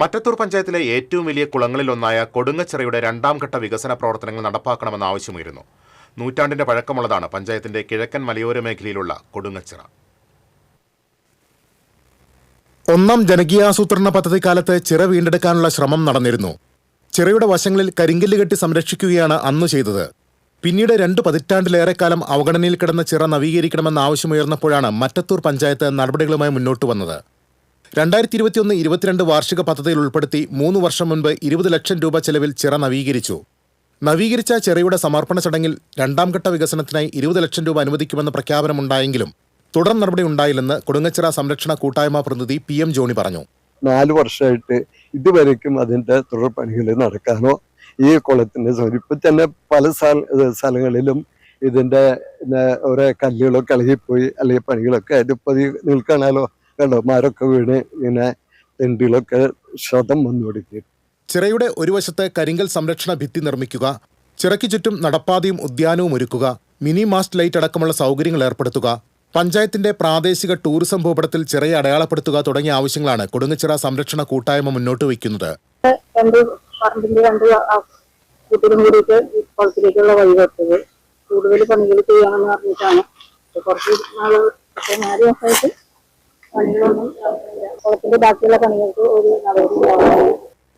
മറ്റത്തൂർ പഞ്ചായത്തിലെ ഏറ്റവും വലിയ കുളങ്ങളിലൊന്നായ കൊടുങ്ങച്ചിറയുടെ രണ്ടാം ഘട്ട വികസന പ്രവർത്തനങ്ങൾ നടപ്പാക്കണമെന്ന ആവശ്യമായിരുന്നു. നൂറ്റാണ്ടിന്റെ പഴക്കമുള്ളതാണ് പഞ്ചായത്തിന്റെ കിഴക്കൻ മലയോര മേഖലയിലുള്ള കൊടുങ്ങച്ചിറ. ഒന്നാം ജനകീയാസൂത്രണ പദ്ധതി കാലത്ത് ചിറ വീണ്ടെടുക്കാനുള്ള ശ്രമം നടന്നിരുന്നു. ചിറയുടെ വശങ്ങളിൽ കരിങ്കല്ല് കെട്ടി സംരക്ഷിക്കുകയാണ് അന്ന് ചെയ്തത്. പിന്നീട് രണ്ട് പതിറ്റാണ്ടിലേറെ കാലം അവഗണനയിൽ കിടന്ന ചിറ നവീകരിക്കണമെന്ന ആവശ്യമുയർന്നപ്പോഴാണ് മറ്റത്തൂർ പഞ്ചായത്ത് നടപടികളുമായി മുന്നോട്ട് വന്നത്. രണ്ടായിരത്തി ഇരുപത്തിയൊന്ന് ഇരുപത്തിരണ്ട് വാർഷിക പദ്ധതിയിൽ ഉൾപ്പെടുത്തി മൂന്ന് വർഷം മുൻപ് ഇരുപത് ലക്ഷം രൂപ ചെലവിൽ ചിറ നവീകരിച്ചു. നവീകരിച്ച ചിറയുടെ സമർപ്പണ ചടങ്ങിൽ രണ്ടാം ഘട്ട വികസനത്തിനായി ഇരുപത് ലക്ഷം രൂപ അനുവദിക്കുമെന്ന പ്രഖ്യാപനമുണ്ടായെങ്കിലും തുടർ നടപടി ഉണ്ടായില്ലെന്ന് കൊടുങ്ങച്ചിറ സംരക്ഷണ കൂട്ടായ്മ പ്രതിനിധി പി എം ജോണി പറഞ്ഞു. നാല് വർഷമായിട്ട് ഇതുവരേക്കും അതിന്റെ തുടർ പണികൾ നടക്കാനോ ഈ കുളത്തിന്റെ ഇപ്പൊ തന്നെ പല സ്ഥലങ്ങളിലും ഇതിന്റെ ഓരോ കല്ലുകളൊക്കെ ഇളകിപ്പോയി അല്ലെങ്കിൽ പണികളൊക്കെ ആയിട്ട് ഇപ്പൊ കാണാലോ കണ്ടോ മരമൊക്കെ വീണ് ഇങ്ങനെ തെണ്ടിലൊക്കെ ക്ഷതം വന്നു തുടങ്ങി. ചിറയുടെ ഒരു വശത്ത് കരിങ്കൽ സംരക്ഷണ ഭിത്തി നിർമ്മിക്കുക ചിറയ്ക്ക് ചുറ്റും നടപ്പാതയും ഉദ്യാനവും ഒരുക്കുക മിനി മാസ്റ്റ് ലൈറ്റ് അടക്കമുള്ള സൗകര്യങ്ങൾ ഏർപ്പെടുത്തുക പഞ്ചായത്തിന്റെ പ്രാദേശിക ടൂറിസം ഭൂപടത്തിൽ ചിറയെ അടയാളപ്പെടുത്തുക തുടങ്ങിയ ആവശ്യങ്ങളാണ് കൊടുങ്ങച്ചിറ സംരക്ഷണ കൂട്ടായ്മ മുന്നോട്ട് വയ്ക്കുന്നത്. രണ്ട് പറമ്പിന്റെ രണ്ട് കൂട്ടിലും കൂടിയിട്ട് കുളത്തിലേക്കുള്ള വഴി വെച്ചത്. കൂടുതൽ പണികൾ ചെയ്യണമെന്ന് പറഞ്ഞിട്ടാണ്. കുറച്ച് നാല്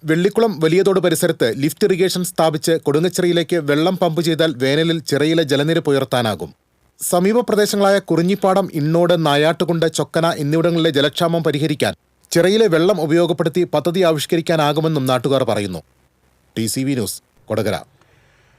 വെള്ളിക്കുളം വലിയതോട് പരിസരത്ത് ലിഫ്റ്റ് ഇറിഗേഷൻ സ്ഥാപിച്ച് കൊടുങ്ങച്ചിറയിലേക്ക് വെള്ളം പമ്പ് ചെയ്താൽ വേനലിൽ ചിറയിലെ ജലനിരപ്പ് ഉയർത്താനാകും. സമീപ പ്രദേശങ്ങളായ കുറിഞ്ഞിപ്പാടം ഇണ്ണോട് നായാട്ടുകുണ്ട് ചൊക്കന എന്നിവിടങ്ങളിലെ ജലക്ഷാമം പരിഹരിക്കാൻ ചിറയിലെ വെള്ളം ഉപയോഗപ്പെടുത്തി പദ്ധതി ആവിഷ്കരിക്കാനാകുമെന്നും നാട്ടുകാർ പറയുന്നു. T C V news Kodakara.